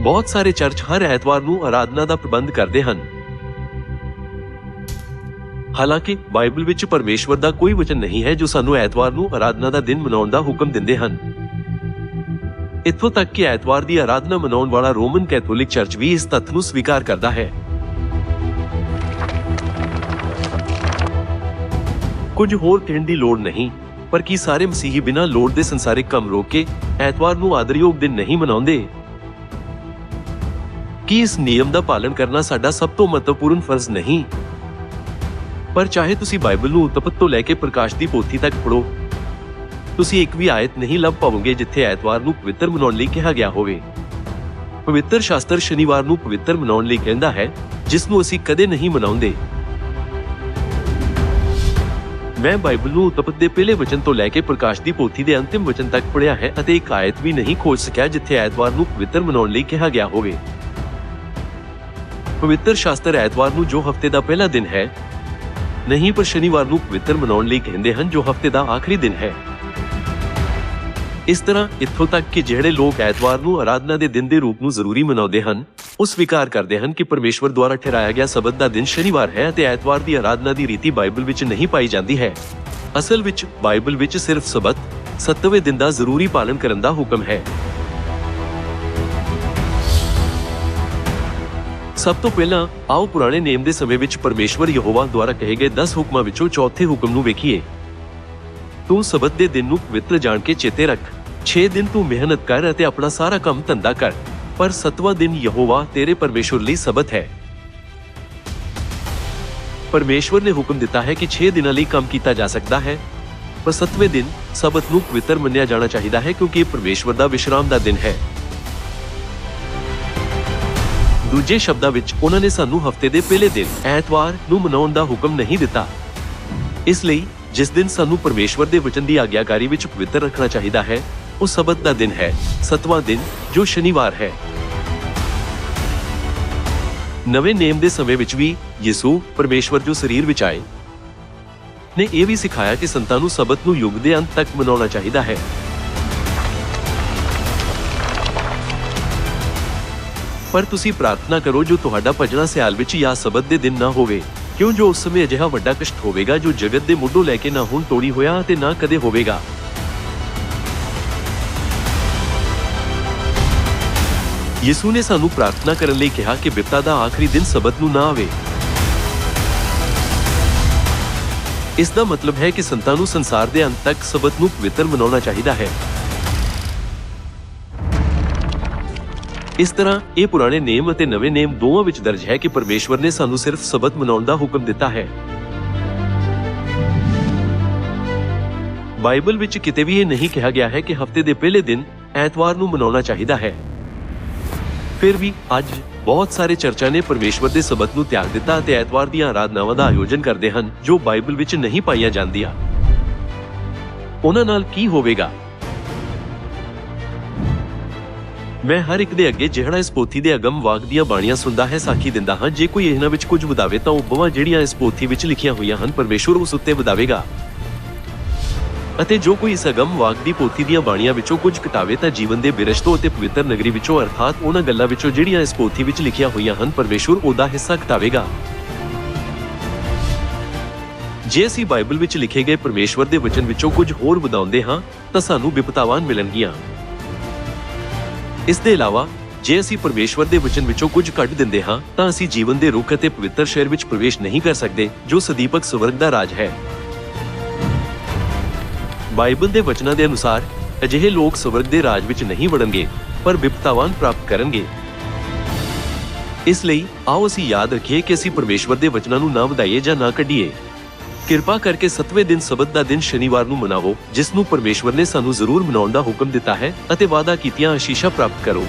ਬਹੁਤ ਸਾਰੇ ਚਰਚ ਹਰ ਐਤਵਾਰ ਨੂੰ ਆਰਾਧਨਾ ਦਾ ਪ੍ਰਬੰਧ ਕਰਦੇ ਹਨ। ਹਾਲਾਂਕਿ ਬਾਈਬਲ ਵਿੱਚ ਪਰਮੇਸ਼ਵਰ ਦਾ ਕੋਈ ਵਚਨ ਨਹੀਂ ਹੈ ਜੋ ਸਾਨੂੰ ਐਤਵਾਰ ਨੂੰ ਆਰਾਧਨਾ ਦਾ ਦਿਨ ਮਨਾਉਣ ਦਾ ਹੁਕਮ ਦਿੰਦੇ ਹਨ। ਇੱਥੋਂ ਤੱਕ ਕਿ ਐਤਵਾਰ ਦੀ ਆਰਾਧਨਾ ਮਨਾਉਣ ਵਾਲਾ ਰੋਮਨ ਕੈਥੋਲਿਕ ਚਰਚ ਵੀ ਇਸ ਤੱਥ ਨੂੰ ਸਵੀਕਾਰ ਕਰਦਾ ਹੈ। ਕੁਝ ਹੋਰ ਕਹਿਣ ਦੀ ਲੋੜ ਨਹੀਂ, ਪਰ ਕੀ ਸਾਰੇ ਮਸੀਹੀ ਬਿਨਾਂ ਲੋੜ ਦੇ ਸੰਸਾਰਿਕ ਕੰਮ ਰੋਕ ਕੇ ਐਤਵਾਰ ਨੂੰ ਆਦਰਯੋਗ ਦਿਨ ਨਹੀਂ ਮਨਾਉਂਦੇ? ਕੀ ਇਸ ਨਿਯਮ ਦਾ ਪਾਲਣ ਕਰਨਾ ਸਾਡਾ ਸਭ ਤੋਂ ਮਹੱਤਵਪੂਰਨ ਫਰਜ਼ ਨਹੀਂ ਪਰ ਚਾਹੇ ਤੁਸੀਂ ਬਾਈਬਲ ਨੂੰ ਉਤਪਤ ਤੋਂ ਲੈ ਕੇ ਪ੍ਰਕਾਸ਼ ਦੀ ਪੋਥੀ ਤੱਕ ਪੜੋ ਤੁਸੀਂ ਇੱਕ ਵੀ ਆਇਤ ਨਹੀਂ ਲੱਭ ਪਾਵੋਗੇ ਜਿੱਥੇ ਐਤਵਾਰ ਨੂੰ ਪਵਿੱਤਰ ਮਨਾਉਣ ਲਈ ਕਿਹਾ ਗਿਆ ਹੋਵੇ ਪਵਿੱਤਰ ਸ਼ਾਸਤਰ ਸ਼ਨੀਵਾਰ ਨੂੰ ਪਵਿੱਤਰ ਮਨਾਉਣ ਲਈ ਕਹਿੰਦਾ ਹੈ ਜਿਸ ਨੂੰ ਅਸੀਂ ਕਦੇ ਨਹੀਂ ਮਨਾਉਂਦੇ ਮੈਂ ਬਾਈਬਲ ਨੂੰ ਉਤਪਤ ਦੇ ਪਹਿਲੇ ਵਚਨ ਤੋਂ ਲੈ ਕੇ ਪ੍ਰਕਾਸ਼ ਦੀ ਪੋਥੀ ਦੇ ਅੰਤਿਮ ਵਚਨ ਤੱਕ ਪੜ੍ਹਿਆ ਹੈ ਅਤੇ ਇੱਕ ਆਇਤ ਵੀ ਨਹੀਂ ਖੋਜ ਸਕਿਆ ਜਿੱਥੇ ਐਤਵਾਰ ਨੂੰ ਪਵਿੱਤਰ ਮਨਾਉਣ ਲਈ ਕਿਹਾ ਗਿਆ ਹੋਵੇ ਪਵਿੱਤਰ ਸ਼ਾਸਤਰ ਐਤਵਾਰ ਨੂੰ ਜੋ ਹਫ਼ਤੇ ਦਾ ਪਹਿਲਾ ਦਿਨ ਹੈ, ਨਹੀਂ ਪਰ ਸ਼ਨੀਵਾਰ ਨੂੰ ਪਵਿੱਤਰ ਮਨਾਉਣ ਲਈ ਕਹਿੰਦੇ ਹਨ ਜੋ ਹਫ਼ਤੇ ਦਾ ਆਖਰੀ ਦਿਨ ਹੈ। ਇਸ ਤਰ੍ਹਾਂ ਇੱਥੋਂ ਤੱਕ ਕਿ ਜਿਹੜੇ ਲੋਕ ਐਤਵਾਰ ਨੂੰ ਆਰਾਧਨਾ ਦੇ ਦਿਨ ਦੇ ਰੂਪ ਨੂੰ ਜ਼ਰੂਰੀ ਮਨਾਉਂਦੇ ਹਨ, ਉਹ ਸਵੀਕਾਰ ਕਰਦੇ ਹਨ ਕਿ ਪਰਮੇਸ਼ਵਰ ਦੁਆਰਾ ਠਹਿਰਾਇਆ ਗਿਆ ਸਬਤ ਦਾ ਦਿਨ ਸ਼ਨੀਵਾਰ ਹੈ ਅਤੇ ਐਤਵਾਰ ਦੀ ਆਰਾਧਨਾ ਦੀ ਰੀਤੀ ਬਾਈਬਲ ਵਿੱਚ ਨਹੀਂ ਪਾਈ ਜਾਂਦੀ ਹੈ। ਅਸਲ ਵਿੱਚ ਬਾਈਬਲ ਵਿੱਚ ਸਿਰਫ ਸਬਤ ਸੱਤਵੇਂ ਦਿਨ ਦਾ ਜ਼ਰੂਰੀ ਪਾਲਣ ਕਰਨ ਦਾ ਹੁਕਮ ਹੈ। ਸਭ ਤੋਂ ਪਹਿਲਾਂ ਆਓ ਪੁਰਾਣੇ ਨੇਮ ਦੇ ਸਮੇਂ ਵਿੱਚ ਪਰਮੇਸ਼ਵਰ ਯਹੋਵਾ ਦੁਆਰਾ ਕਹੇ ਗਏ 10 ਹੁਕਮਾਂ ਵਿੱਚੋਂ ਚੌਥੇ ਹੁਕਮ ਨੂੰ ਵੇਖੀਏ। ਤੂੰ ਸਬਤ ਦੇ ਦਿਨ ਨੂੰ ਪਵਿੱਤਰ ਜਾਣ ਕੇ ਚੇਤੇ ਰੱਖ। 6 ਦਿਨ ਤੂੰ ਮਿਹਨਤ ਕਰ ਅਤੇ ਆਪਣਾ ਸਾਰਾ ਕੰਮ ਧੰਦਾ ਕਰ। ਪਰ ਸਤਵਾਂ ਦਿਨ ਯਹੋਵਾ ਤੇਰੇ ਪਰਮੇਸ਼ਵਰ ਲਈ ਸਬਤ ਹੈ। ਪਰਮੇਸ਼ਵਰ ਨੇ ਹੁਕਮ ਦਿੱਤਾ ਹੈ ਕਿ 6 ਦਿਨਾਂ ਲਈ ਕੰਮ ਕੀਤਾ ਜਾ ਸਕਦਾ ਹੈ। ਪਰ ਸਤਵੇਂ ਦਿਨ ਸਬਤ ਨੂੰ ਪਵਿੱਤਰ ਮੰਨਿਆ ਜਾਣਾ ਚਾਹੀਦਾ ਹੈ ਕਿਉਂਕਿ ਇਹ ਪਰਮੇਸ਼ਵਰ ਦਾ ਵਿਸ਼ਰਾਮ ਦਾ ਦਿਨ ਹੈ। ਦੂਜੇ ਸ਼ਬਦਾਂ ਵਿੱਚ ਉਹਨਾਂ ਨੇ ਸਾਨੂੰ ਹਫ਼ਤੇ ਦੇ ਪਹਿਲੇ ਦਿਨ, ਐਤਵਾਰ ਨੂੰ ਮਨਾਉਣ ਦਾ ਹੁਕਮ ਨਹੀਂ ਦਿੱਤਾ। ਇਸ ਲਈ ਜਿਸ ਦਿਨ ਸਾਨੂੰ ਪਰਮੇਸ਼ਵਰ ਦੇ ਵਚਨ ਦੀ ਆਗਿਆਕਾਰੀ ਵਿੱਚ ਪਵਿੱਤਰ ਰੱਖਣਾ ਚਾਹੀਦਾ ਹੈ, ਉਹ ਸਬਤ ਦਾ ਦਿਨ ਹੈ, ਸਤਵਾਂ ਦਿਨ ਜੋ ਸ਼ਨੀਵਾਰ ਹੈ। ਨਵੇਂ ਨੇਮ ਦੇ ਸਮੇਂ ਵਿੱਚ ਵੀ ਯਿਸੂ ਪਰਮੇਸ਼ਵਰ ਜੋ ਸਰੀਰ ਵਿੱਚ ਆਏ, ਨੇ ਇਹ ਵੀ ਸਿਖਾਇਆ ਕਿ ਸੰਤਾਂ ਨੂੰ ਸਬਤ ਨੂੰ ਯੁੱਗ ਦੇ ਅੰਤ ਤੱਕ ਮਨਾਉਣਾ ਚਾਹੀਦਾ ਹੈ। ਪਰ ਤੁਸੀਂ ਪ੍ਰਾਰਥਨਾ ਕਰੋ ਜੋ ਤੁਹਾਡਾ ਭਜਨਾ ਸਿਆਲ ਵਿੱਚ ਜਾਂ ਸਬਤ ਦੇ ਦਿਨ ਨਾ ਹੋਵੇ। ਕਿਉਂ ਜੋ ਉਸ ਸਮੇਂ ਅਜਿਹਾ ਵੱਡਾ ਕਸ਼ਟ ਹੋਵੇਗਾ, ਜੋ ਜਗਤ ਦੇ ਮੁੱਢੋਂ ਲੈ ਕੇ ਨਾ ਹੁਣ ਤੋੜੀ ਹੋਇਆ ਤੇ ਨਾ ਕਦੇ ਹੋਵੇਗਾ। ਯਿਸੂ ਨੇ ਸਾਨੂੰ ਪ੍ਰਾਰਥਨਾ ਕਰਨ ਲਈ ਕਿਹਾ ਕਿ ਬਿਪਤਾ ਦਾ ਆਖਰੀ ਦਿਨ ਸਬਤ ਨੂੰ ਨਾ ਆਵੇ। ਇਸ ਦਾ ਮਤਲਬ ਹੈ ਕਿ ਸੰਤਾਂ ਨੂੰ ਸੰਸਾਰ ਦੇ ਅੰਤ ਤੱਕ ਸਬਤ ਨੂੰ ਪਵਿੱਤਰ ਮਨਾਉਣਾ ਚਾਹੀਦਾ ਹੈ। ਇਸ ਤਰ੍ਹਾਂ, ਇਹ ਪੁਰਾਣੇ ਨੇਮ ਅਤੇ ਨਵੇਂ ਨੇਮ ਦੋਵਾਂ ਵਿੱਚ ਦਰਜ ਹੈ ਕਿ ਪਰਮੇਸ਼ਵਰ ਨੇ ਸਾਨੂੰ ਸਿਰਫ ਸਬਤ ਮਨਾਉਣ ਦਾ ਹੁਕਮ ਦਿੱਤਾ ਹੈ। ਬਾਈਬਲ ਵਿੱਚ ਕਿਤੇ ਵੀ ਇਹ ਨਹੀਂ ਕਿਹਾ ਗਿਆ ਹੈ ਕਿ ਹਫ਼ਤੇ ਦੇ ਪਹਿਲੇ ਦਿਨ ਐਤਵਾਰ ਨੂੰ ਮਨਾਉਣਾ ਚਾਹੀਦਾ ਹੈ। ਫਿਰ ਵੀ ਅੱਜ ਬਹੁਤ ਸਾਰੇ ਚਰਚਾਂ ਨੇ ਪਰਮੇਸ਼ਵਰ ਦੇ ਸਬਤ ਨੂੰ ਤਿਆਗ ਦਿੱਤਾ ਅਤੇ ਐਤਵਾਰ ਦੀਆਂ ਆਰਾਧਨਾਵਾਂ ਦਾ ਆਯੋਜਨ ਕਰਦੇ ਹਨ ਜੋ ਬਾਈਬਲ ਵਿੱਚ ਨਹੀਂ ਪਾਈਆਂ ਜਾਂਦੀਆਂ। ਉਹਨਾਂ ਨਾਲ ਕੀ ਹੋਵੇਗਾ? ਮੈਂ ਹਰ ਇੱਕ ਦੇ ਅੱਗੇ ਜਿਹੜਾ ਇਸ ਪੋਥੀ ਦੇ ਅਗਮ ਵਾਕ ਦੀਆਂ ਬਾਣੀਆਂ ਸੁਣਦਾ ਹੈ, ਸਾਖੀ ਦਿੰਦਾ ਹਾਂ। ਜੇ ਕੋਈ ਇਹਨਾਂ ਵਿੱਚ ਕੁਝ ਵਧਾਵੇ ਤਾਂ ਉਹ ਬਵਾਂ ਜਿਹੜੀਆਂ ਇਸ ਪੋਥੀ ਵਿੱਚ ਲਿਖੀਆਂ ਹੋਈਆਂ ਹਨ ਪਰਮੇਸ਼ਵਰ ਉਸ ਉੱਤੇ ਵਧਾਵੇਗਾ। ਅਤੇ ਜੋ ਕੋਈ ਇਸ ਅਗਮ ਵਾਕ ਦੀ ਪੋਥੀ ਦੀਆਂ ਬਾਣੀਆਂ ਵਿੱਚੋਂ ਕੁਝ ਘਟਾਵੇ ਤਾਂ ਜੀਵਨ ਦੇ ਬਿਰਸ਼ਤੋਂ ਅਤੇ ਪਵਿੱਤਰ ਨਗਰੀ ਵਿੱਚੋਂ, ਅਰਥਾਤ ਉਹਨਾਂ ਗੱਲਾਂ ਵਿੱਚੋਂ ਜਿਹੜੀਆਂ ਇਸ ਪੋਥੀ ਵਿੱਚ ਲਿਖੀਆਂ ਹੋਈਆਂ ਹਨ ਪਰਮੇਸ਼ਵਰ ਉਹਦਾ ਹਿੱਸਾ ਘਟਾਵੇਗਾ। ਜੇ ਅਸੀਂ ਬਾਈਬਲ ਵਿੱਚ ਲਿਖੇ ਗਏ ਪਰਮੇਸ਼ਵਰ ਦੇ ਵਚਨ ਵਿੱਚੋਂ ਕੁਝ ਹੋਰ ਵਧਾਉਂਦੇ ਹਾਂ, ਤਾਂ ਸਾਨੂੰ ਵਿਪਤਾਵਾਂ ਮਿਲਣਗੀਆਂ। ਇਸ ਦੇ ਇਲਾਵਾ, ਜੇ ਅਸੀਂ ਪਰਮੇਸ਼ਵਰ ਦੇ ਵਚਨ ਵਿੱਚੋਂ ਕੁਝ ਕੱਢ ਦਿੰਦੇ ਹਾਂ, ਤਾਂ ਅਸੀਂ ਜੀਵਨ ਦੇ ਰੁੱਖ ਅਤੇ ਪਵਿੱਤਰ ਸ਼ਹਿਰ ਵਿੱਚ ਪ੍ਰਵੇਸ਼ ਨਹੀਂ ਕਰ ਸਕਦੇ, ਜੋ ਸਦੀਪਕ ਸਵਰਗ ਦਾ ਰਾਜ ਹੈ। ਬਾਈਬਲ ਦੇ ਵਚਨਾਂ ਦੇ ਅਨੁਸਾਰ, ਅਜਿਹੇ ਲੋਕ ਸਵਰਗ ਦੇ ਰਾਜ ਵਿੱਚ ਨਹੀਂ ਵੜਨਗੇ, ਪਰ ਵਿਪਤਾਵਾਨ ਪ੍ਰਾਪਤ ਕਰਨਗੇ। ਇਸ ਲਈ, ਆਓ ਅਸੀਂ ਯਾਦ ਰੱਖੀਏ ਕਿ ਅਸੀਂ ਪਰਮੇਸ਼ਵਰ ਦੇ ਵਚਨਾਂ ਨੂੰ ਨਾ ਵਧਾਈਏ ਜਾਂ ਨਾ ਕੱਢੀਏ। ਕਿਰਪਾ ਕਰਕੇ ਸਤਵੇਂ ਦਿਨ ਸਬਤ ਦਾ ਦਿਨ ਸ਼ਨੀਵਾਰ ਨੂੰ ਮਨਾਵੋ, ਜਿਸ ਨੂੰ ਪਰਮੇਸ਼ਵਰ ਨੇ ਸਾਨੂੰ ਜ਼ਰੂਰ ਮਨਾਉਣ ਦਾ ਹੁਕਮ ਦਿੱਤਾ ਹੈ ਅਤੇ ਵਾਅਦਾ ਕੀਤੀਆਂ ਆਸ਼ੀਸ਼ਾਂ ਪ੍ਰਾਪਤ ਕਰੋ।